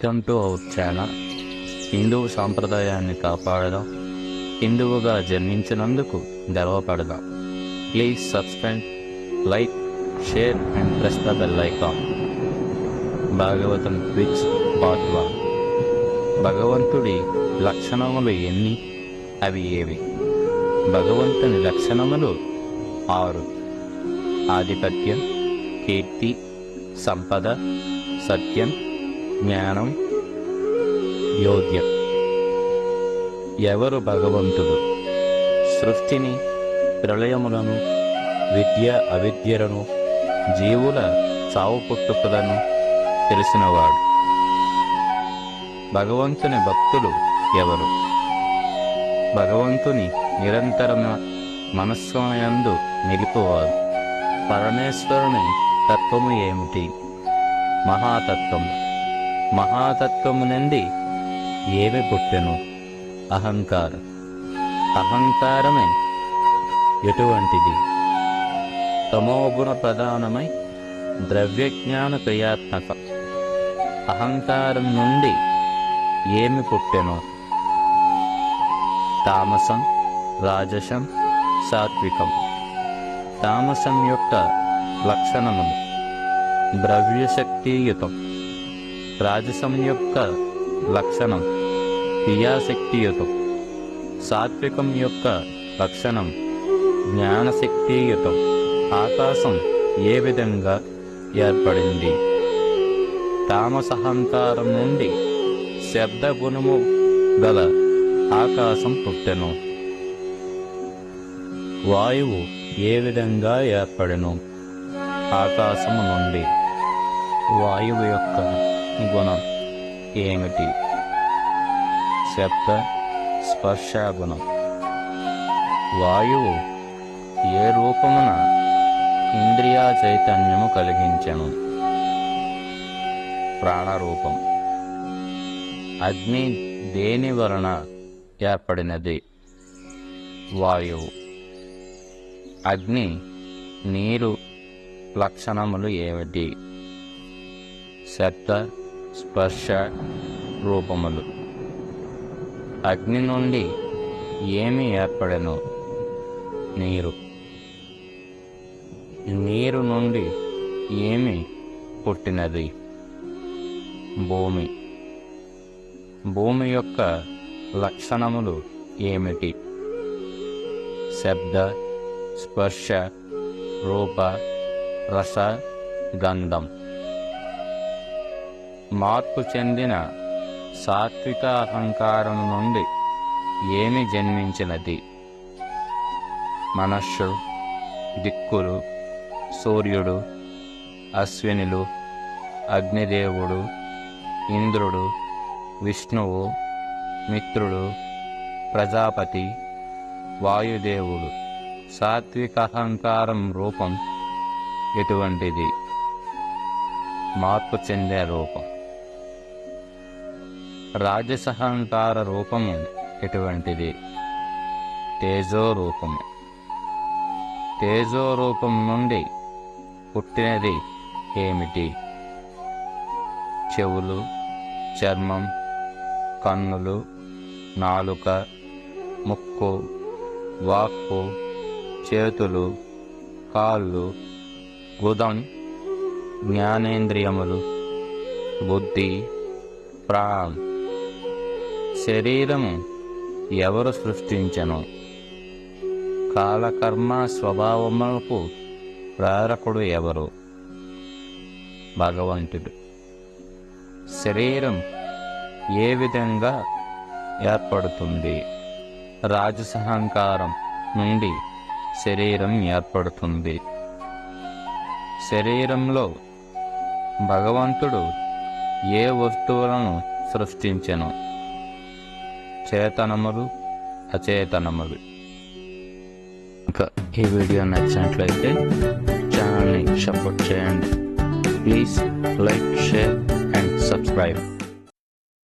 Welcome to our channel Hindu సాంప్రదాయాన్ని కాపాడదాం హిందువుగా జన్మించినందుకు గర్వపడదాం please subscribe like share and press the bell icon Bhagavatam quiz part one భగవంతుడి లక్షణములు ఎన్ని? అవి ఏవి? భగవంతుని లక్షణములు ఆరు. ఆధిపత్యం కీర్తి సంపద సత్యం జ్ఞానం యోగ్యం. ఎవరు భగవంతుడు? సృష్టిని ప్రళయములను విద్య అవిద్యలను జీవుల చావు పుట్టుకలను తెలిసినవాడు. భగవంతుని భక్తులు ఎవరు? భగవంతుని నిరంతరమ మనస్సునందు నిలిపివారు పరమేశ్వరుని తత్వము ఏమిటి? మహాతత్వము. మహాతత్వము నుండి ఏమి పుట్టెను? అహంకారం. అహంకారమే ఎటువంటిది? తమోగుణ ప్రధానమై ద్రవ్యజ్ఞాన క్రియాత్మక. అహంకారం నుండి ఏమి పుట్టెను? తామసం రాజసం సాత్వికం. తామసం యొక్క లక్షణములు. ద్రవ్యశక్తియుతం. రాజసం యొక్క లక్షణం క్రియాశక్తియుతం. సాత్వికం యొక్క లక్షణం జ్ఞానశక్తియుతం. ఆకాశం ఏ విధంగా ఏర్పడింది? తామసహంకారం నుండి శబ్ద గుణము గల ఆకాశం పుట్టెను. వాయువు ఏ విధంగా ఏర్పడెను? ఆకాశము నుండి. వాయువు యొక్క గుణం ఏమిటి? శబ్ద స్పర్శ గుణం. వాయువు ఏ రూపమున ఇంద్రియ చైతన్యము కలిగించెను? ప్రాణరూపం. అగ్ని దేని వలన ఏర్పడినది? వాయువు. అగ్ని నీరు లక్షణములు ఏమిటి? శబ్ద స్పర్శ రూపములు. అగ్ని నుండి ఏమి ఏర్పడను? నీరు. నీరు నుండి ఏమి పుట్టినది? భూమి. భూమి యొక్క లక్షణములు ఏమిటి? శబ్ద స్పర్శ రూప రస గంధం. మార్పు చెందిన సాత్విక అహంకారం నుండి ఏమి జన్మించినది? మనస్సు దిక్కులు సూర్యుడు అశ్వినులు అగ్నిదేవుడు ఇంద్రుడు విష్ణువు మిత్రుడు ప్రజాపతి వాయుదేవుడు. సాత్విక అహంకారం రూపం ఎటువంటిది? మార్పు చెందే రూపం. రాజసహంకార రూపము ఎటువంటిది? తేజో రూపము తేజో రూపం నుండి పుట్టినది ఏమిటి? చెవులు చర్మం కన్నులు నాలుక ముక్కు వాక్కు చేతులు కాళ్ళు గుదం జ్ఞానేంద్రియములు బుద్ధి ప్రాణం. శరీరము ఎవరు సృష్టించెను? కాలకర్మ స్వభావములకు ప్రేరకుడు ఎవరు? భగవంతుడు. శరీరం ఏ విధంగా ఏర్పడుతుంది? రాజసహంకారం నుండి శరీరం ఏర్పడుతుంది. శరీరంలో భగవంతుడు ఏ వస్తువులను సృష్టించెను? చేతనములు అచేతనములు. ఇంకా ఈ వీడియో నచ్చినట్లయితే ఛానల్ని సపోర్ట్ చేయండి. Please like share and subscribe.